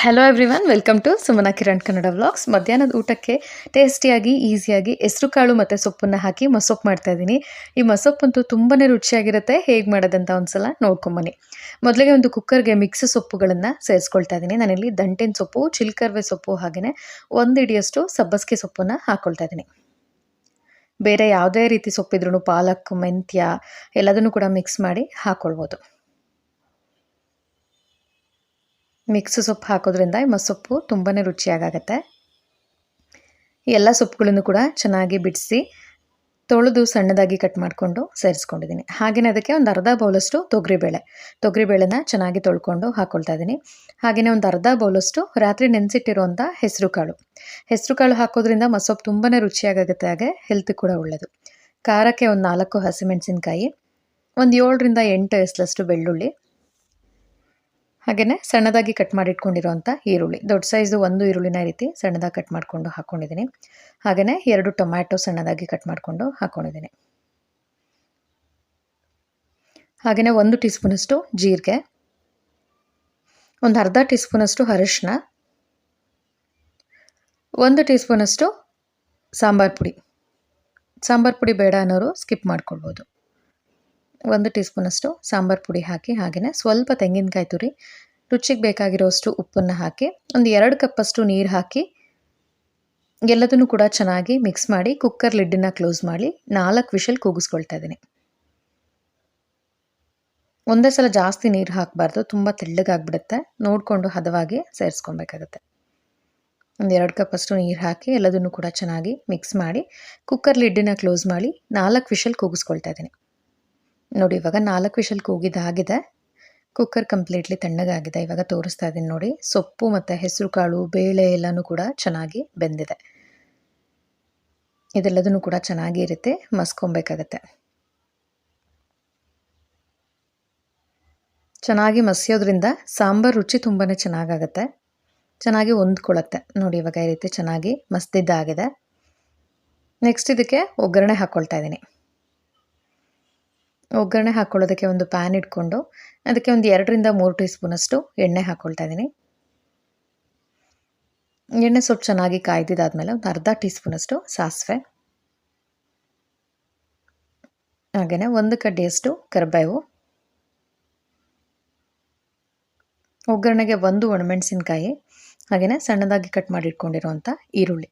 Hello everyone welcome to Sumana Kiran Kannada vlogs ಮಧ್ಯಾಹ್ನದ ಊಟಕ್ಕೆ ಟೇಸ್ಟಿಯಾಗಿ ಈಸಿಯಾಗಿ ಹೆಸರು ಕಾಳು ಮತ್ತು ಸೊಪ್ಪನ್ನು ಹಾಕಿ ಮಸೊಪ್ಪು ಮಾಡ್ತಾ ಇದ್ದೀನಿ. ಈ ಮೊಸೊಪ್ಪಂತೂ ತುಂಬಾ ರುಚಿಯಾಗಿರುತ್ತೆ, ಹೇಗೆ ಮಾಡೋದಂತ ಒಂದ್ಸಲ ನೋಡ್ಕೊಂಬನ್ನಿ. ಮೊದಲಿಗೆ ಒಂದು ಕುಕ್ಕರ್ಗೆ ಮಿಕ್ಸ್ ಸೊಪ್ಪುಗಳನ್ನು ಸೇರಿಸ್ಕೊಳ್ತಾ ಇದ್ದೀನಿ. ನಾನಿಲ್ಲಿ ದಂಟಿನ ಸೊಪ್ಪು, ಚಿಲ್ಕರ್ವೆ ಸೊಪ್ಪು ಹಾಗೆಯೇ ಒಂದು ಇಡಿಯಷ್ಟು ಸಬ್ಬಸಿಗೆ ಸೊಪ್ಪನ್ನು ಹಾಕ್ಕೊಳ್ತಾ ಇದ್ದೀನಿ. ಬೇರೆ ಯಾವುದೇ ರೀತಿ ಸೊಪ್ಪಿದ್ರೂ ಪಾಲಕ್, ಮೆಂತ್ಯ ಎಲ್ಲದನ್ನು ಕೂಡ ಮಿಕ್ಸ್ ಮಾಡಿ ಹಾಕ್ಕೊಳ್ಬೋದು ಮಿಕ್ಸ್ ಸೊಪ್ಪು ಹಾಕೋದ್ರಿಂದ ಈ ಮಸೊಪ್ಪು ತುಂಬಾ ರುಚಿಯಾಗತ್ತೆ. ಎಲ್ಲ ಸೊಪ್ಪುಗಳನ್ನು ಕೂಡ ಚೆನ್ನಾಗಿ ಬಿಡಿಸಿ, ತೊಳೆದು ಸಣ್ಣದಾಗಿ ಕಟ್ ಮಾಡಿಕೊಂಡು ಸೇರಿಸ್ಕೊಂಡಿದ್ದೀನಿ. ಹಾಗೆಯೇ ಅದಕ್ಕೆ ಒಂದು ಅರ್ಧ ಬೌಲಷ್ಟು ತೊಗರಿಬೇಳೆ. ತೊಗರಿಬೇಳೆನ ಚೆನ್ನಾಗಿ ತೊಳ್ಕೊಂಡು ಹಾಕ್ಕೊಳ್ತಾ ಇದ್ದೀನಿ. ಹಾಗೆಯೇ ಒಂದು ಅರ್ಧ ಬೌಲಷ್ಟು ರಾತ್ರಿ ನೆನೆಸಿಟ್ಟಿರುವಂಥ ಹೆಸರು ಕಾಳು ಹೆಸರು ಕಾಳು ಹಾಕೋದ್ರಿಂದ ಮಸೊಪ್ಪು ತುಂಬಾ ರುಚಿಯಾಗುತ್ತೆ, ಹಾಗೆ ಹೆಲ್ತ್ ಕೂಡ ಒಳ್ಳೆಯದು ಖಾರಕ್ಕೆ ಒಂದು ನಾಲ್ಕು ಹಸಿಮೆಣಸಿನ್ಕಾಯಿ ಒಂದು ಏಳರಿಂದ ಎಂಟು ಎಸ್ಲಷ್ಟು ಬೆಳ್ಳುಳ್ಳಿ ಹಾಗೆಯೇ ಸಣ್ಣದಾಗಿ ಕಟ್ ಮಾಡಿಟ್ಕೊಂಡಿರುವಂಥ ಈರುಳ್ಳಿ. ದೊಡ್ಡ ಸೈಜು ಒಂದು ಈರುಳ್ಳಿನ ರೀತಿ ಸಣ್ಣದಾಗಿ ಕಟ್ ಮಾಡಿಕೊಂಡು ಹಾಕ್ಕೊಂಡಿದ್ದೀನಿ ಹಾಗೆಯೇ ಎರಡು ಟೊಮ್ಯಾಟೊ ಸಣ್ಣದಾಗಿ ಕಟ್ ಮಾಡಿಕೊಂಡು ಹಾಕ್ಕೊಂಡಿದ್ದೀನಿ ಹಾಗೆಯೇ ಒಂದು ಟೀ ಸ್ಪೂನಷ್ಟು ಜೀರಿಗೆ, ಒಂದು ಅರ್ಧ ಟೀ ಸ್ಪೂನಷ್ಟು ಅರಿಶಿನ ಒಂದು ಟೀ ಸ್ಪೂನಷ್ಟು ಸಾಂಬಾರು ಪುಡಿ. ಸಾಂಬಾರು ಪುಡಿ ಬೇಡ ಅನ್ನೋರು ಸ್ಕಿಪ್ ಮಾಡ್ಕೊಳ್ಬೋದು. ಒಂದು ಟೀ ಸ್ಪೂನಷ್ಟು ಸಾಂಬಾರು ಪುಡಿ ಹಾಕಿ ಹಾಗೆಯೇ ಸ್ವಲ್ಪ ತೆಂಗಿನಕಾಯಿ ತುರಿ ರುಚಿಗೆ ಬೇಕಾಗಿರೋಷ್ಟು ಉಪ್ಪನ್ನು ಹಾಕಿ, ಒಂದು ಎರಡು ಕಪ್ಪಷ್ಟು ನೀರು ಹಾಕಿ, ಎಲ್ಲದನ್ನು ಕೂಡ ಚೆನ್ನಾಗಿ ಮಿಕ್ಸ್ ಮಾಡಿ ಕುಕ್ಕರ್ ಲಿಡ್ಡನ್ನು ಕ್ಲೋಸ್ ಮಾಡಿ, ನಾಲ್ಕು ವಿಷಲ್ ಕೂಗಿಸ್ಕೊಳ್ತಾ ಇದ್ದೀನಿ. ಒಂದೇ ಸಲ ಜಾಸ್ತಿ ನೀರು ಹಾಕಬಾರ್ದು, ತುಂಬ ತೆಳ್ಳಗಾಗ್ಬಿಡುತ್ತೆ. ನೋಡಿಕೊಂಡು ಹದವಾಗಿ ಸೇರಿಸ್ಕೊಬೇಕಾಗತ್ತೆ ಒಂದು ಎರಡು ಕಪ್ಪಷ್ಟು ನೀರು ಹಾಕಿ, ಎಲ್ಲದನ್ನು ಕೂಡ ಚೆನ್ನಾಗಿ ಮಿಕ್ಸ್ ಮಾಡಿ ಕುಕ್ಕರ್ ಲಿಡ್ಡನ್ನು ಕ್ಲೋಸ್ ಮಾಡಿ, ನಾಲ್ಕು ವಿಷಲ್ ಕೂಗಿಸ್ಕೊಳ್ತಾ ಇದ್ದೀನಿ. ನೋಡಿ, ಇವಾಗ ನಾಲ್ಕು ವಿಷಲ್ ಕೂಗಿದಾಗಿದೆ. ಕುಕ್ಕರ್ ಕಂಪ್ಲೀಟ್ಲಿ ತಣ್ಣಗಾಗಿದೆ. ಇವಾಗ ತೋರಿಸ್ತಾ ಇದ್ದೀನಿ ನೋಡಿ. ಸೊಪ್ಪು ಮತ್ತು ಹೆಸರು ಕಾಳು, ಬೇಳೆ ಎಲ್ಲನೂ ಕೂಡ ಚೆನ್ನಾಗಿ ಬೆಂದಿದೆ. ಇದೆಲ್ಲದನ್ನು ಕೂಡ ಚೆನ್ನಾಗಿ ಇರುತ್ತೆ, ಮಸ್ಕೊಬೇಕಾಗತ್ತೆ. ಚೆನ್ನಾಗಿ ಮಸಿಯೋದ್ರಿಂದ ಸಾಂಬಾರು ರುಚಿ ತುಂಬಾ ಚೆನ್ನಾಗಾಗತ್ತೆ. ಚೆನ್ನಾಗಿ ಹೊಂದ್ಕೊಳ್ಳುತ್ತೆ ನೋಡಿ ಇವಾಗ ಈ ರೀತಿ ಚೆನ್ನಾಗಿ ಮಸ್ತಿದ್ದಾಗಿದೆ ನೆಕ್ಸ್ಟ್ ಇದಕ್ಕೆ ಒಗ್ಗರಣೆ ಹಾಕ್ಕೊಳ್ತಾ ಇದ್ದೀನಿ. ಒಗ್ಗರಣೆ ಹಾಕ್ಕೊಳ್ಳೋದಕ್ಕೆ ಒಂದು ಪ್ಯಾನ್ ಇಟ್ಕೊಂಡು ಅದಕ್ಕೆ ಒಂದು ಎರಡರಿಂದ ಮೂರು ಟೀ ಸ್ಪೂನಷ್ಟು ಎಣ್ಣೆ ಹಾಕ್ಕೊಳ್ತಾ ಇದ್ದೀನಿ. ಎಣ್ಣೆ ಸ್ವಲ್ಪ ಚೆನ್ನಾಗಿ ಕಾಯ್ದಿದ್ದಾದಮೇಲೆ ಒಂದು ಅರ್ಧ ಟೀ ಸ್ಪೂನಷ್ಟು ಸಾಸಿವೆ. ಹಾಗೆಯೇ ಒಂದು ಕಡ್ಡಿಯಷ್ಟು ಕರಿಬೇವು. ಒಗ್ಗರಣೆಗೆ ಒಂದು ಒಣಮೆಣಸಿನಕಾಯಿ, ಹಾಗೆಯೇ ಸಣ್ಣದಾಗಿ ಕಟ್ ಮಾಡಿ ಇಟ್ಕೊಂಡಿರುವಂಥ ಈರುಳ್ಳಿ.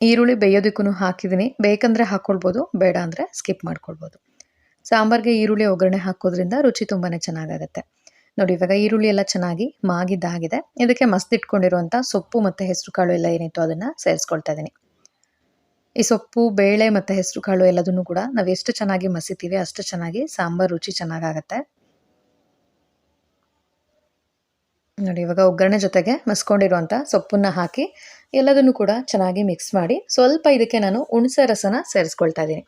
ಈರುಳ್ಳಿ ಬೇಯೋದಕ್ಕೂ ಹಾಕಿದ್ದೀನಿ. ಬೇಕಂದರೆ ಹಾಕ್ಕೊಳ್ಬೋದು ಬೇಡ ಅಂದರೆ ಸ್ಕಿಪ್ ಮಾಡ್ಕೊಳ್ಬೋದು. ಸಾಂಬಾರಿಗೆ ಈರುಳ್ಳಿ ಒಗ್ಗರಣೆ ಹಾಕೋದ್ರಿಂದ ರುಚಿ ತುಂಬಾ ಚೆನ್ನಾಗಾಗುತ್ತೆ. ನೋಡಿ, ಇವಾಗ ಈರುಳ್ಳಿ ಎಲ್ಲ ಚೆನ್ನಾಗಿ ಮಾಗಿದ್ದಾಗಿದೆ. ಇದಕ್ಕೆ ಮಸ್ತ್ ಇಟ್ಕೊಂಡಿರುವಂಥ ಸೊಪ್ಪು ಮತ್ತು ಹೆಸರು ಕಾಳು ಎಲ್ಲ ಏನಿತ್ತು ಅದನ್ನು ಸೇರಿಸ್ಕೊಳ್ತಾ ಇದ್ದೀನಿ ಈ ಸೊಪ್ಪು, ಬೇಳೆ ಮತ್ತು ಹೆಸರು ಕಾಳು ಎಲ್ಲದನ್ನು ಕೂಡ ನಾವು ಎಷ್ಟು ಚೆನ್ನಾಗಿ ಮಸಿತೀವಿ ಅಷ್ಟು ಚೆನ್ನಾಗಿ ಸಾಂಬಾರು ರುಚಿ ಚೆನ್ನಾಗಾಗತ್ತೆ. ನೋಡಿ, ಇವಾಗ ಒಗ್ಗರಣೆ ಜೊತೆಗೆ ಮಸ್ಕೊಂಡಿರುವಂಥ ಸೊಪ್ಪನ್ನು ಹಾಕಿ ಎಲ್ಲದನ್ನು ಕೂಡ ಚೆನ್ನಾಗಿ ಮಿಕ್ಸ್ ಮಾಡಿ ಸ್ವಲ್ಪ ಇದಕ್ಕೆ ನಾನು ಹುಣಸೆ ರಸನ ಸೇರಿಸ್ಕೊಳ್ತಾ ಇದ್ದೀನಿ.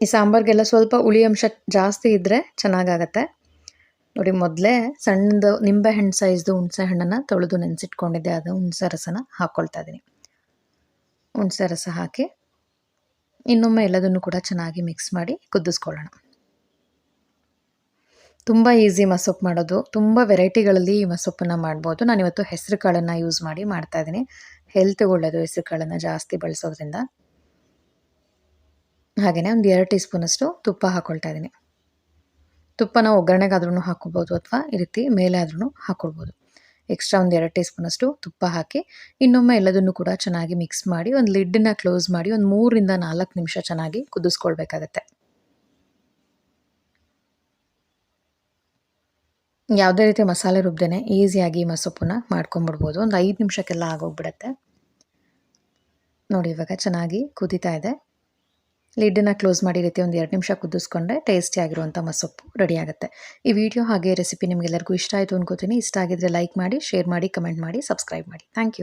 ಈ ಸಾಂಬಾರಿಗೆಲ್ಲ ಸ್ವಲ್ಪ ಹುಳಿ ಅಂಶ ಜಾಸ್ತಿ ಇದ್ದರೆ ಚೆನ್ನಾಗಾಗತ್ತೆ. ನೋಡಿ, ಮೊದಲೇ ಸಣ್ಣದು ನಿಂಬೆ ಹಣ್ಣು ಸೈಜ್ದು ಹುಣಸೆ ಹಣ್ಣನ್ನು ತೊಳೆದು ನೆನೆಸಿಟ್ಕೊಂಡಿದ್ದೆ, ಅದು ಹುಣಸೆ ರಸನ ಹಾಕ್ಕೊಳ್ತಾ ಇದ್ದೀನಿ. ಹುಣಸೆ ರಸ ಹಾಕಿ ಇನ್ನೊಮ್ಮೆ ಎಲ್ಲದನ್ನು ಕೂಡ ಚೆನ್ನಾಗಿ ಮಿಕ್ಸ್ ಮಾಡಿ ಕುದಿಸ್ಕೊಳ್ಳೋಣ. ತುಂಬ ಈಸಿ ಮಸೊಪ್ಪು ಮಾಡೋದು. ತುಂಬ ವೆರೈಟಿಗಳಲ್ಲಿ ಈ ಮಸೊಪ್ಪನ್ನು ಮಾಡ್ಬೋದು. ನಾನಿವತ್ತು ಹೆಸರು ಕಾಳನ್ನು ಯೂಸ್ ಮಾಡಿ ಮಾಡ್ತಾ ಇದ್ದೀನಿ. ಹೆಲ್ತ್ ಒಳ್ಳೆಯದು ಹೆಸರು ಕಾಳನ್ನು ಜಾಸ್ತಿ ಬಳಸೋದ್ರಿಂದ. ಹಾಗೆಯೇ ಒಂದು ಎರಡು ಟೀ ಸ್ಪೂನಷ್ಟು ತುಪ್ಪ ಹಾಕ್ಕೊಳ್ತಾ ಇದ್ದೀನಿ. ತುಪ್ಪನ ಒಗ್ಗರಣೆಗಾದ್ರೂ ಹಾಕ್ಕೊಬೋದು ಅಥವಾ ಈ ರೀತಿ ಮೇಲೆ ಆದ್ರೂ ಹಾಕ್ಕೊಳ್ಬೋದು ಎಕ್ಸ್ಟ್ರಾ ಒಂದು ಎರಡು ಟೀ ಸ್ಪೂನಷ್ಟು ತುಪ್ಪ ಹಾಕಿ, ಇನ್ನೊಮ್ಮೆ ಎಲ್ಲದನ್ನು ಕೂಡ ಚೆನ್ನಾಗಿ ಮಿಕ್ಸ್ ಮಾಡಿ, ಒಂದು ಲಿಡ್ಡನ್ನು ಕ್ಲೋಸ್ ಮಾಡಿ, ಒಂದು ಮೂರರಿಂದ ನಾಲ್ಕು ನಿಮಿಷ ಚೆನ್ನಾಗಿ ಕುದಿಸ್ಕೊಳ್ಬೇಕಾಗತ್ತೆ. ಯಾವುದೇ ರೀತಿ ಮಸಾಲೆ ರುಬ್ದೇನೆ ಈಸಿಯಾಗಿ ಮಸೊಪ್ಪನ್ನ ಮಾಡ್ಕೊಂಬಿಡ್ಬೋದು. ಒಂದು ಐದು ನಿಮಿಷಕ್ಕೆಲ್ಲ ಆಗೋಗ್ಬಿಡತ್ತೆ. ನೋಡಿ, ಇವಾಗ ಚೆನ್ನಾಗಿ ಕುದೀತಾ ಇದೆ. ಲಿಡ್ಡನ್ನು ಕ್ಲೋಸ್ ಮಾಡಿ ರೀತಿ ಒಂದು ಎರಡು ನಿಮಿಷ ಕುದಿಸ್ಕೊಂಡೆ ಟೇಸ್ಟಿಯಾಗಿರುವಂಥ ಮಸೊಪ್ಪು ರೆಡಿ ಆಗುತ್ತೆ. ಈ ವಿಡಿಯೋ ಹಾಗೆ ರೆಸಿಪಿ ನಿಮಗೆಲ್ಲರಿಗೂ ಇಷ್ಟ ಆಯಿತು ಅನ್ಕೋತೀನಿ. ಇಷ್ಟ ಆಗಿದ್ದರೆ ಲೈಕ್ ಮಾಡಿ, ಶೇರ್ ಮಾಡಿ, ಕಮೆಂಟ್ ಮಾಡಿ, ಸಬ್ಸ್ಕ್ರೈಬ್ ಮಾಡಿ. Thank you.